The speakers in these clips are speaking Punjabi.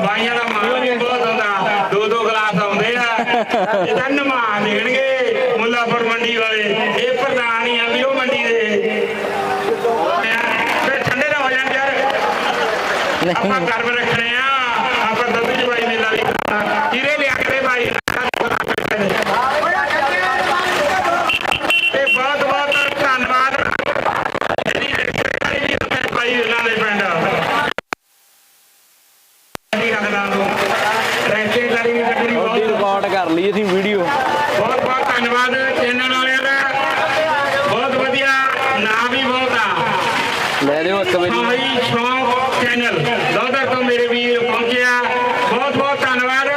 ਬਾਈਆਂ ਦਾ ਮਾਲ ਵੀ ਬਹੁਤ ਹੁੰਦਾ ਦੋ ਦੋ ਗਲਾਸ ਆਉਂਦੇ ਆ। ਤਾਂ ਨਮਾ ਦੇਣਗੇ ਮੁੱਲਾਪੁਰ ਮੰਡੀ ਵਾਲੇ। ਇਹ ਪ੍ਰਧਾਨ ਹੀ ਆ ਵੀ ਉਹ ਮੰਡੀ ਦੇ। ਫਿਰ ਠੰਡੇ ਨਾ ਹੋ ਜਾਣ ਯਾਰ। ਆਪਾਂ ਕਰਮ ਰੱਖਣੇ ਆ ਆਪਾਂ ਦੁੱਧ ਚ ਬਾਈ ਮੇਲਾ ਵੀ ਕਰਨਾ ਕੀਰੇ ਲਿਆ ਕੇ ਬਾਈ ਤੇ ਬਹੁਤ ਬਹੁਤ ਧੰਨਵਾਦ ਜਿਹੜੀ ਰਿਸ਼ਤੇਦਾਰੀ ਵੀ ਆਪਣੇ ਭਾਈ ਉਹਨਾਂ ਦੇ ਪਿੰਡ ਰੱਖਦਾ ਨੂੰ। ਰਿਸ਼ਤੇਦਾਰੀ ਵੀ ਕੱਢਣੀ ਬਹੁਤ ਰਿਕਾਰਡ ਕਰ ਲਈ ਅਸੀਂ ਵੀਡੀਓ ਬਹੁਤ ਬਹੁਤ ਧੰਨਵਾਦ ਚੈਨਲ ਵਾਲਿਆਂ ਦਾ। ਬਹੁਤ ਵਧੀਆ ਨਾਮ ਵੀ ਬਹੁਤ ਆ। ਲੈ ਦਿਓ ਇੱਕ ਵਾਰੀ। ਭਾਈ ਸ਼ੌਂਕ ਚੈਨਲ ਲੋਧਰ ਤੋਂ ਮੇਰੇ ਵੀਰ ਪਹੁੰਚਿਆ। ਬਹੁਤ ਬਹੁਤ ਧੰਨਵਾਦ।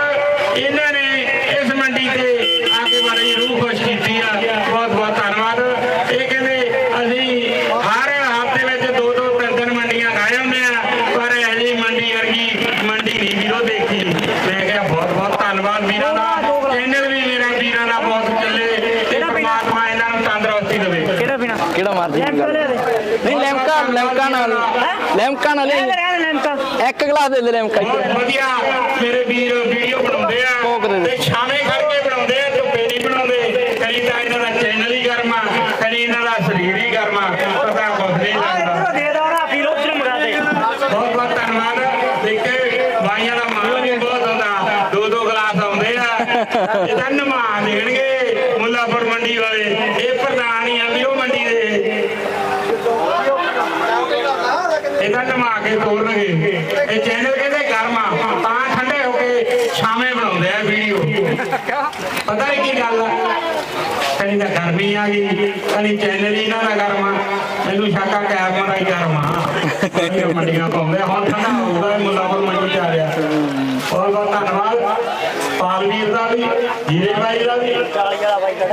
ਇਹਨਾਂ ਨੇ ਇਸ ਮੰਡੀ ਤੇ ਆ ਕੇ ਬੜੀ ਰੂਹ ਖੁਸ਼ ਕੀਤੀ ਆ ਬਹੁਤ ਬਹੁਤ ਧੰਨਵਾਦ ਇਹ ਕਹਿੰਦੇ ਅਸੀਂ ਹਰ ਹਫ਼ਤੇ ਵਿੱਚ ਦੋ ਦੋ ਤਿੰਨ ਤਿੰਨ ਮੰਡੀਆਂ ਗਾਏ ਹੁੰਦੇ ਆ ਪਰ ਇਹ ਜਿਹੀ ਮੰਡੀ ਵਰਗੀ ਮੰਡੀ ਨਹੀਂ ਵੀਰੋ ਦੇਖੀ ਮੈਂ ਕਿਹਾ ਬਹੁਤ ਬਹੁਤ ਧੰਨਵਾਦ ਵੀਰਾਂ ਦਾ ਚੈਨਲ ਵੀ ਮੇਰਾ ਵੀਰਾਂ ਦਾ ਬਹੁਤ ਚੱਲੇ ਤੇ ਪਰਮਾਤਮਾ ਇਹਨਾਂ ਨੂੰ ਤੰਦਰੁਸਤੀ ਦੇਵੇ। ਕਿਹੜਾ ਪੀਣਾ? ਕਿਹੜਾ ਮਰਜ਼ੀ ਨਹੀਂ ਲੈਮਕਾ ਲੈਮਕਾ ਨਾਲ। ਲੈਮਕਾ ਨਾਲ ਇੱਕ ਗਲਾਸ ਦੇ ਦੇ ਲੈਮਕਾ ਬਹੁਤ ਵਧੀਆ। ਮੇਰੇ ਵੀਰ ਵੀਡੀਓ ਬਣਾਉਂਦੇ ਆ। ਕੋਕ ਦੇ ਦੇ। ਤੇ ਛਾਵੇਂ ਕਰਕੇ ਬਣਾਉਂਦੇ ਆ ਧੁੱਪੇ ਨਹੀਂ ਬਣਾਉਂਦੇ। ਕਦੀ ਤਾਂ ਇਹਨਾਂ ਦਾ ਚੈਨਲ ਹੀ ਗਰਮਾ ਕਦੀ ਇਹਨਾਂ ਦਾ ਸਰੀਰ ਹੀ ਗਰਮਾ ਪਤਾ ਕੁਝ ਨਹੀਂ ਲੱਗਦਾ ਦੇ ਦੋ ਰਾ ਫਿਰ ਉਧਰ ਮਗਾ ਦੇ ਬਹੁਤ ਬਹੁਤ ਧੰਨਵਾਦ ਦੇਖੇ ਬਾਈਆਂ ਦਾ ਮਾਲ ਵੀ ਬਹੁਤ ਹੁੰਦਾ ਦੋ ਦੋ ਗਲਾਸ ਆਉਂਦੇ ਆ ਇਹ ਨਮਾ ਦੇਣਗੇ ਮੁੱਲਾਪੁਰ ਮੰਡੀ ਵਾਲੇ। ਇਹ ਪ੍ਰਧਾਨ ਹੀ ਆ ਵੀ ਉਹ ਮੰਡੀ ਦੇ। ਇਹਦਾ ਨਮਾ ਕੇ ਤੋੜਨਗੇ ਇਹ ਚੈਨਲ ਕਹਿੰਦੇ ਗਰਮ ਆ। ਤਾਂ ਠੰਡੇ ਹੋ ਕੇ ਛਾਵੇਂ ਬਣਾਉਂਦੇ ਆ ਵੀਡੀਓ। ਪਤਾ ਨਹੀਂ ਕੀ ਗੱਲ ਆ। ਕਦੀ ਤਾਂ ਗਰਮੀ ਆ ਗਈ। ਕਦੀ ਚੈਨਲ ਹੀ ਇਹਨਾਂ ਦਾ ਗਰਮ ਆ। ਮੈਨੂੰ ਸ਼ੱਕਾ ਕੈਮਰਾ ਦਾ ਹੀ ਗਰਮ ਆ। ਮੰਡੀਆਂ ਪਾਉਂਦੇ ਆ। ਹੁਣ ਠੰਡਾ ਹੋਊਗਾ, ਮੁੱਲਾਪੁਰ ਮੰਡੀ ਚ ਆ ਰਿਹਾ ਬਹੁਤ ਬਹੁਤ ਧੰਨਵਾਦ ਪਾਲਵੀਰ ਦਾ ਵੀ ਜੀਰੇ ਬਾਈ ਦਾ ਵੀ।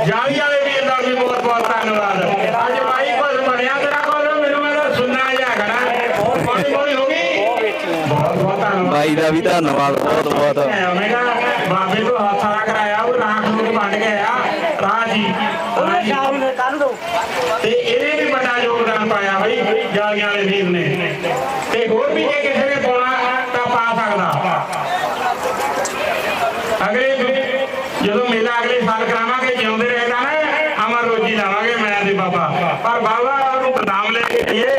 ਜਾਲੀ ਵਾਲੇ ਵੀਰ ਦਾ ਵੀ ਬਹੁਤ ਬਹੁਤ ਧੰਨਵਾਦ। ਅੱਜ ਬਾਈ ਕੋਲ ਬਣਿਆ ਤੇਰਾ ਕੋਲ ਮੈਨੂੰ ਮੈਂ ਤਾਂ ਸੁਣਨਾ ਜਾ ਖੜਾ ਬੜੀ ਬੜੀ ਹੋ ਗਈ? ਬਹੁਤ ਬਹੁਤ ਧੰਨਵਾਦ। ਬਾਈ ਦਾ ਵੀ ਧੰਨਵਾਦ ਬਹੁਤ ਬਹੁਤ। ਬਾਬੇ ਤੋਂ ਹੱਥ ਆ ਕਰਾਇਆ ਉਹ ਰਾਖ ਨੂੰ ਬਣ ਗਿਆ ਰਾਹ ਜੀ ਰਾਹ ਜੀ। ਸ਼ਾਮ ਨੂੰ ਕੱਲ ਦੋ ਤੇ ਇਹਨੇ ਵੀ ਵੱਡਾ ਯੋਗਦਾਨ ਪਾਇਆ ਬਈ ਜਾਲੀਆਂ ਵਾਲੇ ਵੀਰ ਨੇ। ਤੇ ਹੋਰ ਵੀ ਜੇ ਕਿਸੇ ਨੇ ਪਾਉਣਾ ਤਾਂ ਪਾ ਸਕਦਾ ਅਗਲੇ ਜਦੋਂ ਮੇਲਾ ਅਗਲੇ ਸਾਲ ਕਰਾਵਾਂਗੇ ਜਿਉਂਦੇ ਰਹੇਗਾ ਨਾ ਅਮਰ ਰੋਜੀ ਲਾਵਾਂਗੇ ਮੈਂ ਤੇ ਬਾਬਾ ਉਹਨੂੰ ਬਦਾਮ ਲੈ ਕੇ ਆਈਏ।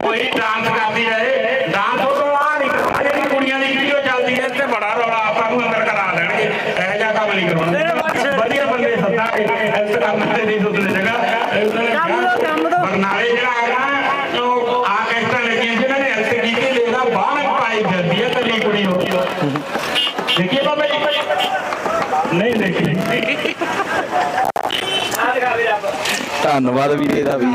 ਕੋਈ ਡਾਂਸ ਕਰਦੀ ਰਹੇ। ਡਾਂਸ ਉਹ ਤੋਂ ਆ ਨਹੀਂ ਕਰਨਾ ਜਿਹੜੀ ਕੁੜੀਆਂ ਦੀ ਵੀਡੀਓ ਚੱਲਦੀ ਹੈ ਤੇ ਬੜਾ ਰੌਲਾ ਆਪਾਂ ਨੂੰ ਅੰਦਰ ਕਰਾ ਦੇਣਗੇ। ਇਹੋ ਜਿਹਾ ਕੰਮ ਨਹੀਂ ਕਰਾਉਣਾ। ਵਧੀਆ ਬੰਦੇ ਸੱਦਾਂਗੇ ਇਸ ਕੰਮ ਤੇ ਨਹੀਂ ਸੁਧਰੇ ਜਗ੍ਹਾ। ਕੰਮ ਦੋ, ਕੰਮ ਦੋ। ਬਰਨਾਲੇ ਜਿਹੜਾ ਹੈ ਨਾ ਉਹ ਆ ਕੈਸਟਾਂ ਲੱਗੀਆਂ ਸੀ ਇਹਨਾਂ ਨੇ ਹੱਥ ਕੀਤੀ ਲੈਦਾ ਬਾਹਰ ਪਾਈ ਫਿਰਦੀ ਹੈ ਕੱਲੀ ਕੁੜੀ ਹੋ ਦੇਖੀਏ ਬਾਬਾ ਜੀ। ਨਹੀਂ ਦੇਖੀ ਧੰਨਵਾਦ ਵੀਰੇ ਦਾ ਵੀ।